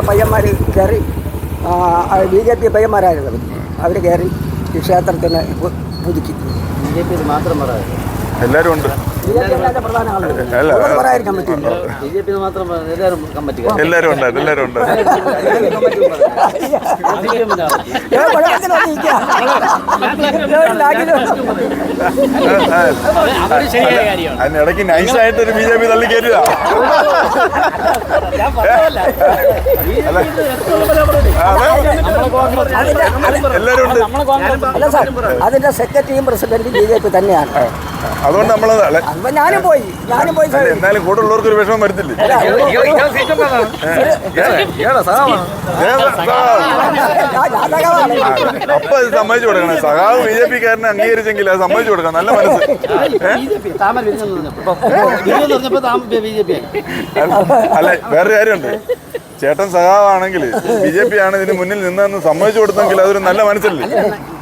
പയ്യന്മാർ കയറി B J P പയ്യന്മാരായിരുന്നു. അവർ കയറി ഈ ക്ഷേത്രത്തിന് പുതുക്കി. ബി ജെ പി മാത്രം പറയാം എല്ലാവരും ഉണ്ട്. ഉണ്ടായിരുന്നു കാര്യമാണ്. അതിനിടയ്ക്ക് നൈസായിട്ട് ഒരു ബി ജെ പി തള്ളി കയറ്റുക എല്ലാവരും ഉണ്ട്. അതിന്റെ സെക്രട്ടറിയും പ്രസിഡന്റും ബി ജെ പി തന്നെയാണ് അതുകൊണ്ട് നമ്മൾ അപ്പൊ ഞാനും പോയി. ഞാനും പോയി സാർ എന്നാലും കൂടെ ഉള്ളവർക്ക് ഒരു വിഷമം വരുത്തില്ലേ? അപ്പൊ അത് സമ്മതിച്ചു കൊടുക്കണം. സഖാവ് ബി ജെ പിക്കാരനെ അംഗീകരിച്ചെങ്കിൽ അത് സമ്മതിച്ചു കൊടുക്കണം. നല്ല മനസ്സ്. അല്ല വേറെ കാര്യമുണ്ട്. ചേട്ടൻ സഖാവാണെങ്കിൽ ബി ജെ പി ആണ് ഇതിന് മുന്നിൽ നിന്നെന്ന് സമ്മതിച്ചു കൊടുത്തെങ്കിൽ അതൊരു നല്ല മനസ്സല്ലേ?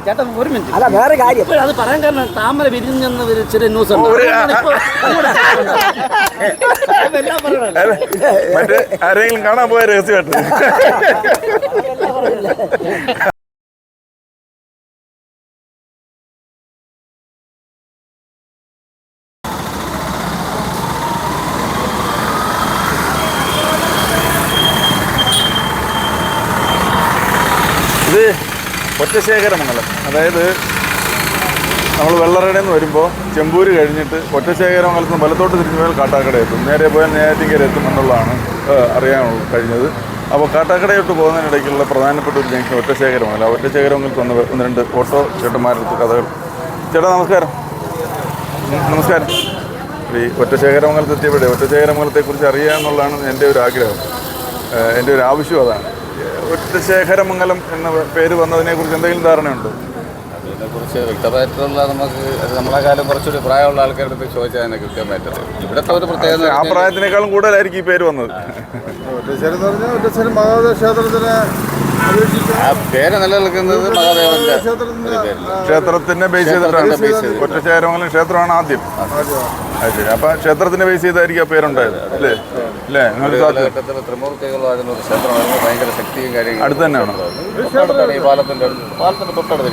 ചേട്ടൻ ഒരു മിനിറ്റ്. അല്ല വേറെ കാര്യം. അത് പറയാൻ കാരണം താമര വിരിഞ്ഞെന്ന് ഒരു ചെറിയ ന്യൂസ് മറ്റേ ആരെങ്കിലും കാണാൻ പോയ രഹസ്യമായിട്ട്. ഇത് ഒറ്റശേഖരമംഗലം അതായത് നമ്മൾ വെള്ളറടയിൽ നിന്ന് വരുമ്പോൾ ചെമ്പൂര് കഴിഞ്ഞിട്ട് ഒറ്റശേഖരമംഗലത്ത് നിന്ന് വലത്തോട്ട് തിരിഞ്ഞു പോയാൽ കാട്ടാക്കട എത്തും. നേരെ പോയാൽ നേരത്തിങ്കര എത്തും എന്നുള്ളതാണ് അറിയാൻ കഴിഞ്ഞത്. അപ്പോൾ കാട്ടാക്കടയോട്ട് പോകുന്നതിനിടയ്ക്കുള്ള പ്രധാനപ്പെട്ട ഒരു ജംഗ്ഷൻ ഒറ്റശേഖരമംഗലം ഒറ്റശേഖരമംഗലത്ത് വന്ന് ഒന്ന് രണ്ട് ഓട്ടോ ചേട്ടന്മാരുടെ കഥകൾ. ചേട്ടാ നമസ്കാരം. നമസ്കാരം. ഈ ഒറ്റശേഖരമംഗലത്ത് എത്തിയപ്പോഴേ ഒറ്റശേഖരമംഗലത്തെക്കുറിച്ച് അറിയുക എന്നുള്ളതാണ് എന്റെ ഒരു ആഗ്രഹം. എന്റെ ഒരു ആവശ്യം അതാണ്. ഒറ്റശേഖരമംഗലം എന്ന പേര് വന്നതിനെക്കുറിച്ച് എന്തെങ്കിലും ധാരണയുണ്ടോ? അതിനെക്കുറിച്ച് വ്യക്തമായിട്ടുള്ള നമുക്ക് അത് നമ്മളെ കാലം കുറച്ചുകൂടി പ്രായമുള്ള ആൾക്കാരുടെ അടുത്ത് ചോദിച്ചാൽ അതിനെ കൃത്യമായിട്ട് ഇവിടുത്തെ ഒരു പ്രത്യേകത ആ പ്രായത്തിനേക്കാളും കൂടുതലായിരിക്കും ഈ പേര് വന്നത്. ക്ഷേത്രത്തിനെ ആ പേര് നിലനിൽക്കുന്നത് മഹാദേവന്റെ ക്ഷേത്രത്തിന്റെ ക്ഷേത്രത്തിനെ ബേസ് ക്ഷേത്രത്തിന്റെ ചെയ്തിട്ടാണ്. ഒറ്റശേഖരമംഗലം ക്ഷേത്രമാണ് ആദ്യം. അത് ശരി. അപ്പൊ ക്ഷേത്രത്തിനെ ബേസ് ചെയ്തായിരിക്കും ആ പേരുണ്ടായത്. അല്ലേ? അല്ലേ? ത്രിമൂർത്തികളായിരുന്ന ഒരു ക്ഷേത്രമായിരുന്നു. ഭയങ്കര ശക്തിയും കാര്യങ്ങളും അടുത്ത് തന്നെയാണ്? തൊട്ടടുത്താണ് ഈ പാലത്തിന്റെ അടുത്ത്. പാലത്തിന്റെ തൊട്ടടുത്ത്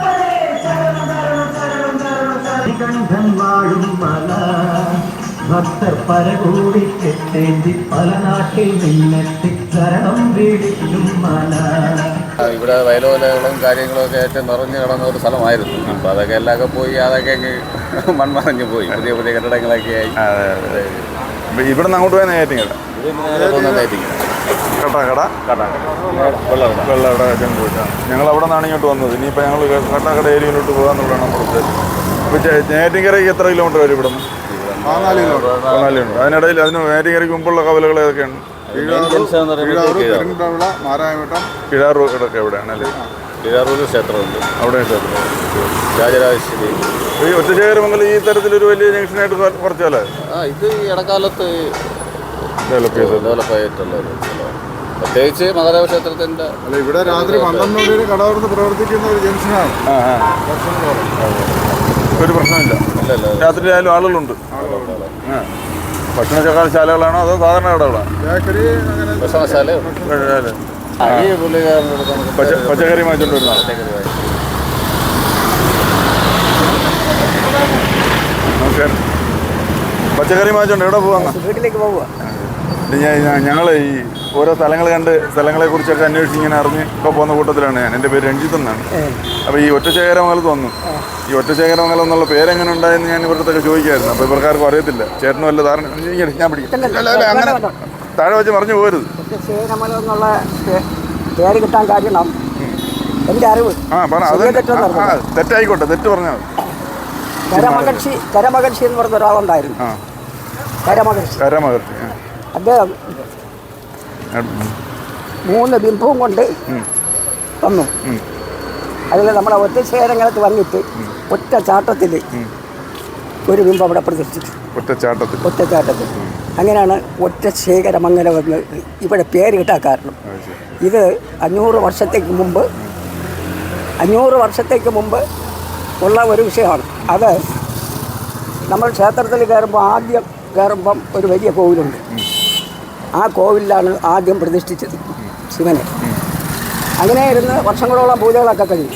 വളരെ ചരണം കണ്ഠൻ വാഴും മല ഭക്തർ പരകൂടി കെട്ടേന്തി പല നാട്ടിൽ നിന്നെത്തി ചരണം വീടിക്കും മല ഇവിടെ വയലോലകളും കാര്യങ്ങളും ഒക്കെ ഏറ്റവും നിറഞ്ഞു കിടന്ന ഒരു സ്ഥലമായിരുന്നു. അപ്പൊ അതൊക്കെ എല്ലാം പോയി അതൊക്കെ മൺമറഞ്ഞു പോയി. പുതിയ പുതിയ കെട്ടിടങ്ങളൊക്കെ ആയി. ഇവിടെ നിന്ന് അങ്ങോട്ട് പോയാൽ ഏറ്റവും പോകുന്നതായിരിക്കും കട്ടാക്കട വെള്ളം വെള്ളവിടെ ചെമ്പൂറ്റ ഞങ്ങൾ അവിടെ നിന്നാണ് ഇങ്ങോട്ട് വന്നത്. ഇനിയിപ്പോൾ ഞങ്ങൾ കട്ടാക്കട ഏരിയയിലോട്ട് പോകാന്നുള്ളതാണ് നമ്മുടെ ഉദ്ദേശം. അപ്പോൾ നെയ്യാറ്റിങ്കരയ്ക്ക് എത്ര കിലോമീറ്റർ വരും ഇവിടെ നിന്ന് കിലോമീറ്റർ അതിനിടയിൽ അതിന് നെയ്യാറ്റിങ്കരയ്ക്ക് മുമ്പുള്ള കവലകൾ ഏതൊക്കെയാണ്? കിഴാറൂർ ഇടയ്ക്ക് എവിടെയാണ് അല്ലേ? കിഴാറൂർ ക്ഷേത്രമുണ്ട്. അവിടെ ക്ഷേത്രം. രാജരാജേശ്വരി ഈ ഒറ്റശേഖരമംഗലം ഈ തരത്തിലൊരു വലിയ ജംഗ്ഷനായിട്ട് പറഞ്ഞാലേ ആ ഇത് ഇടക്കാലത്ത് ഡെവലപ്പ് ചെയ്തത്. ഡെവലപ്പ് ആയിട്ടുള്ള ഒരു സ്ഥലമാണ് പ്രത്യേകിച്ച് മഹാദേവ ക്ഷേത്രത്തിന്റെ അല്ല ഇവിടെ രാത്രി പന്ത്രണ്ട് മണിവരെ കടവർന്ന് പ്രവർത്തിക്കുന്ന ഒരു ജംഗ്ഷനാണ്. ഒരു പ്രശ്നമില്ല. രാത്രി ആയാലും ആളുകളുണ്ട്. ഭക്ഷണശാലകളാണോ അതോ സാധാരണ കടകളാണോ ഭക്ഷണശാല പച്ചക്കറി വാങ്ങിച്ചോണ്ട് വരുന്ന ആൾ. പച്ചക്കറി വാങ്ങി. നമസ്കാരം പച്ചക്കറി മാച്ചുണ്ട് എവിടെ പോവാ വീട്ടിലേക്ക് പോവുക ഞങ്ങൾ ഈ ഓരോ സ്ഥലങ്ങൾ കണ്ട് സ്ഥലങ്ങളെ കുറിച്ചൊക്കെ അന്വേഷിച്ച് ഇങ്ങനെ അറിഞ്ഞ് ഇപ്പോൾ പോകുന്ന കൂട്ടത്തിലാണ് ഞാൻ. എന്റെ പേര് രഞ്ജിത്ത് എന്നാണ്. അപ്പോൾ ഈ ഒറ്റശേഖരമംഗലത്ത് വന്നു. ഈ ഒറ്റശേഖരമംഗലം എന്നുള്ള പേരെങ്ങനെ ഉണ്ടായെന്ന് ഞാൻ ഇവിടുത്തൊക്കെ ചോദിക്കായിരുന്നു. അപ്പോൾ ഇവർക്കാർക്കും അറിയത്തില്ല. ചേട്ടനും വല്ല ധാരണ ഞാൻ പിടിക്കും. അല്ല, അല്ല, അല്ല, അങ്ങനെ താഴെ വെച്ച് മറിഞ്ഞു പോരുത് ശേഖരമല എന്നുള്ള പേ- പേര് കിട്ടാൻ കാരണം എന്റെ അറിവ് ആ പറ. അത് ശരിയോ തെറ്റോ ആ, എന്ന് ആ, അറിഞ്ഞില്ല. തെറ്റായിക്കോട്ടെ. തെറ്റ് പറഞ്ഞാൽ മതി. കരമകക്ഷി കരമകർഷി എന്ന് പറഞ്ഞ ഒരാളുണ്ടായിരുന്നു. കരമകർഷി കരമകർത്തി ആ. അദ്ദേഹം മൂന്ന് ബിംബവും കൊണ്ട് വന്നു. അതിൽ നമ്മളെ ഒറ്റശേഖരങ്ങളത്ത് വന്നിട്ട് ഒറ്റ ചാട്ടത്തിൽ ഒരു ബിംബം അവിടെ പ്രതിഷ്ഠിച്ചു ഒറ്റച്ചാട്ടത്തിൽ ഒറ്റച്ചാട്ടത്തിൽ അങ്ങനെയാണ് ഒറ്റശേഖരമംഗലം എന്ന് ഇവിടെ പേര് കിട്ടാൻ കാരണം. ഇത് അഞ്ഞൂറ് വർഷത്തേക്ക് മുമ്പ് അഞ്ഞൂറ് വർഷത്തേക്ക് മുമ്പ് ഉള്ള ഒരു വിഷയമാണ്. അത് നമ്മൾ ക്ഷേത്രത്തിൽ കയറുമ്പോൾ ആദ്യം കയറുമ്പം ഒരു വലിയ കോവിലുണ്ട്. ആ കോവിലാണ് ആദ്യം പ്രതിഷ്ഠിച്ചത് ശിവനെ. അങ്ങനെ ഇരുന്ന് വർഷങ്ങളോളം പൂജകളൊക്കെ കഴിഞ്ഞു.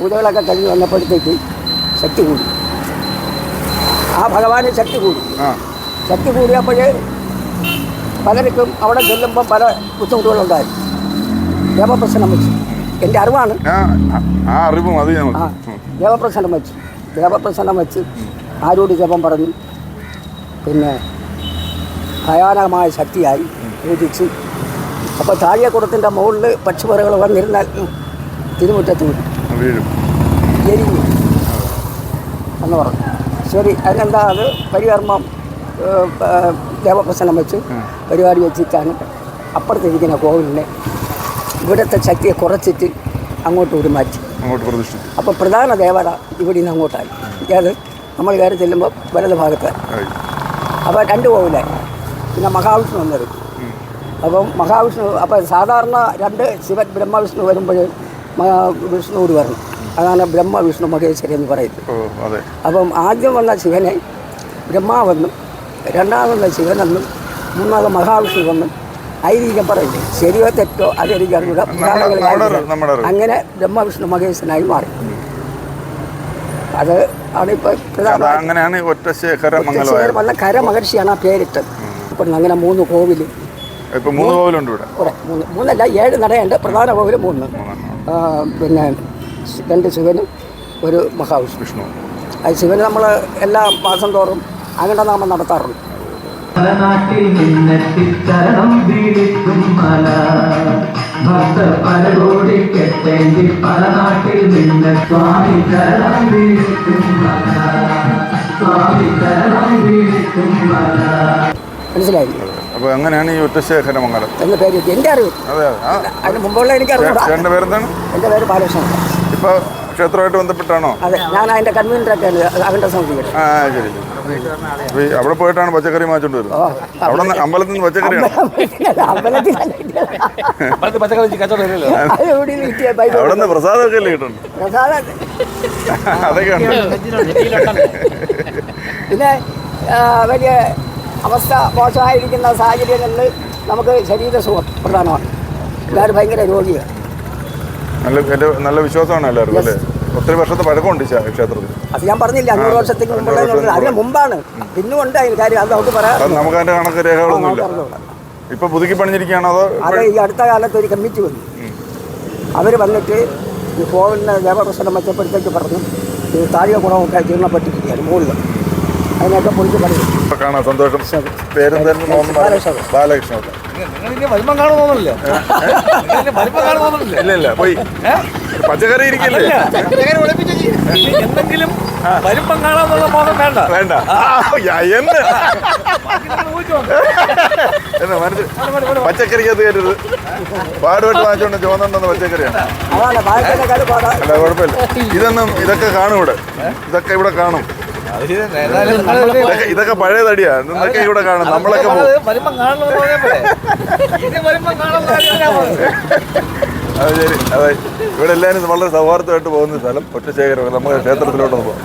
പൂജകളൊക്കെ കഴിഞ്ഞ് വന്നപ്പോഴത്തേക്ക് ശക്തി കൂടി. ആ ഭഗവാന് ശക്തി കൂടി. ശക്തി കൂടിയപ്പോൾ പലർക്കും അവിടെ ചെല്ലുമ്പം പല ബുദ്ധിമുട്ടുകളുണ്ടായി. ദേവപ്രശ്നം വെച്ചു. എന്റെ അറിവാണ്. ദേവപ്രശ്നം ആ ഉം. വെച്ചു. ദേവപ്രശ്നം വെച്ച് ആരോട് ജപം പറഞ്ഞു. പിന്നെ ഭയാനകമായ ശക്തിയായി പൂജിച്ചു. അപ്പോൾ താഴെക്കുടത്തിന്റെ മുകളിൽ പക്ഷിപ്പറകൾ വന്നിരുന്നാൽ തിരുമുറ്റത്ത് വീഴും. എരിഞ്ഞു. എന്ന് പറഞ്ഞു. ശരി അതിനെന്താ അത്? പരികർമ്മം ദേവപ്രസനം വെച്ച് പരിപാടി വെച്ചിട്ടാണ് അപ്പുറത്തിരിക്കുന്ന കോവിലിനെ ഇവിടുത്തെ ശക്തിയെ കുറച്ചിട്ട് അങ്ങോട്ട് ഒരു മാറ്റി. അങ്ങോട്ട് പ്രതിഷ്ഠിച്ചു അപ്പോൾ പ്രധാന ദേവത ഇവിടെ നിന്ന് അങ്ങോട്ടായി. അത് നമ്മൾ കയറി ചെല്ലുമ്പോൾ വലത് ഭാഗത്തായി ആയി. അപ്പോൾ രണ്ട് കോവിലായി പിന്നെ മഹാവിഷ്ണു വന്നത്. അപ്പം മഹാവിഷ്ണു അപ്പം സാധാരണ രണ്ട് ശിവൻ ബ്രഹ്മവിഷ്ണു വരുമ്പോൾ വിഷ്ണു കൂടി വരണം. അതാണ് ബ്രഹ്മ വിഷ്ണു മഹേശ്വരി എന്ന് പറയുന്നത്. അപ്പം ആദ്യം വന്ന ശിവനെ ബ്രഹ്മാവെന്നും രണ്ടാമത് ശിവനെന്നും മൂന്നാമത് മഹാവിഷ്ണുവെന്നും ഐതിഹ്യം പറയുന്നത് ശരിയോ തെറ്റോ അതെനിക്ക് അറിഞ്ഞൂടാ പുരാണങ്ങളിൽ നമ്മുടെ അറിവ്, കാണിക്കുന്നത്. നമ്മുടെ അറിവ്. അങ്ങനെ ബ്രഹ്മവിഷ്ണു മഹേശ്വരനായി മാറി. അത് ആണ് ഇപ്പോൾ അങ്ങനെയാണ് ഒറ്റശേഖര വന്ന കരമഹർഷിയാണ് ആ പേരിട്ടത്. ഇപ്പൊ അങ്ങനെ മൂന്ന് കോവിൽ ഇപ്പൊ മൂന്ന് കോവിലുണ്ട് ഇവിടെ. മൂന്ന് മൂന്നല്ല ഏഴ് നടയുണ്ട്. പ്രധാന കോവിൽ മൂന്ന്. പിന്നെ രണ്ട് ശിവനും ഒരു മഹാവിഷ്ണു. വിഷ്ണു. അത് ശിവന് നമ്മൾ എല്ലാ മാസം തോറും അങ്ങനെ നാമം നടത്താറുണ്ട് നാട്ടിൽ നിന്നെത്തിച്ചരണം വീടിക്കും മല. ഭക്തർ പലകോടി കെട്ടേണ്ടി പല നാട്ടിൽ നിന്ന് സ്വാമി കരണം സ്വാമി വീടിക്കും മനസ്സിലായി? അപ്പൊ അങ്ങനെയാണ് ഈ ഒറ്റശേഖര മംഗലം? എന്റെ പേര്? എന്റെ അറിവ്. അതെ അതെ. ആ അതിന് മുമ്പുള്ള എനിക്ക് അറിയാം എന്റെ പേര് എന്താണ് എന്റെ പേര് ബാലകൃഷ്ണൻ. ഇപ്പൊ ക്ഷേത്രമായിട്ട് ബന്ധപ്പെട്ടാണോ? അതെ ഞാൻ ആ ശരി ശരി. അവിടെ പോയിട്ടാണ് പച്ചക്കറി മാച്ചോണ്ട് വരുന്നത് അവിടെ നിന്ന് അമ്പലത്തിൽ നിന്ന് പച്ചക്കറിയാണ്? പച്ചക്കറി അവിടെ നിന്ന് പ്രസാദമൊക്കെ അല്ലേ കിട്ടുന്നു പിന്നെ വലിയ അവസ്ഥ മോശമായിരിക്കുന്ന സാഹചര്യങ്ങളിൽ നമുക്ക് ശരീരസുഖം പ്രധാനമാണ്. എല്ലാവരും ഭയങ്കര രോഗിയാണ് നല്ല എന്റെ നല്ല വിശ്വാസമാണ് എല്ലാവർക്കും അല്ലേ? ഒത്തിരി വർഷത്തെ പഴക്കമുണ്ട് ക്ഷേത്രത്തിൽ. അത് ഞാൻ പറഞ്ഞില്ല അഞ്ഞൂറ് വർഷത്തേക്ക് മുമ്പുള്ള അതിന് മുമ്പാണ്. പിന്നും ഉണ്ട് അതിന് കാര്യം അത് നമുക്ക് പറയാം. നമുക്ക് അതിന്റെ കണക്ക് രേഖകളൊന്നുമില്ല. ഇപ്പൊ പുതുക്കി പണിഞ്ഞിരിക്കുകയാണോ അതോ അത് ഈ അടുത്ത കാലത്ത് ഒരു കമ്മിറ്റി വന്നു. അവർ വന്നിട്ട് ഈ കോവിലിന് ദേവപ്രശ്നം മെച്ചപ്പെടുത്തേക്ക് പറഞ്ഞു ഈ താഴെ ഗുണമൊക്കെ ജീർണപ്പെട്ടിരിക്കുകയാണ് മുകളിൽ അതിനൊക്കെ പൊളിച്ച് പണി കാണാം സന്തോഷം. ബാലകൃഷ്ണൻ. ഇല്ല ഇല്ല പോയി. പച്ചക്കറി ഇരിക്കില്ലേ? എന്തെങ്കിലും വരുമ്പം കാണാന്നുള്ള മോഹം വേണ്ട. വേണ്ട. എന്ന്. എന്ന് മനസ്സിൽ പച്ചക്കറിക്കകത്ത് കയറ്റരുത്. പാടുപെട്ട് വാങ്ങിച്ചോണ്ട് ചുവന്നുണ്ടെന്ന് പച്ചക്കറിയാണ്. അല്ല കുഴപ്പമില്ല. ഇതൊന്നും ഇതൊക്കെ കാണും ഇവിടെ. ഇതൊക്കെ ഇവിടെ കാണും. ഇതൊക്കെ പഴയ തടിയാ. ഇതൊക്കെ ഇവിടെ കാണും നമ്മളൊക്കെ അത് ശരി. അതെ ഇവിടെ എല്ലാവരും വളരെ സൗഹാർദ്ദമായിട്ട് പോകുന്ന സ്ഥലം ഒറ്റശേഖരം നമുക്ക് ക്ഷേത്രത്തിലോട്ട്? പോകാം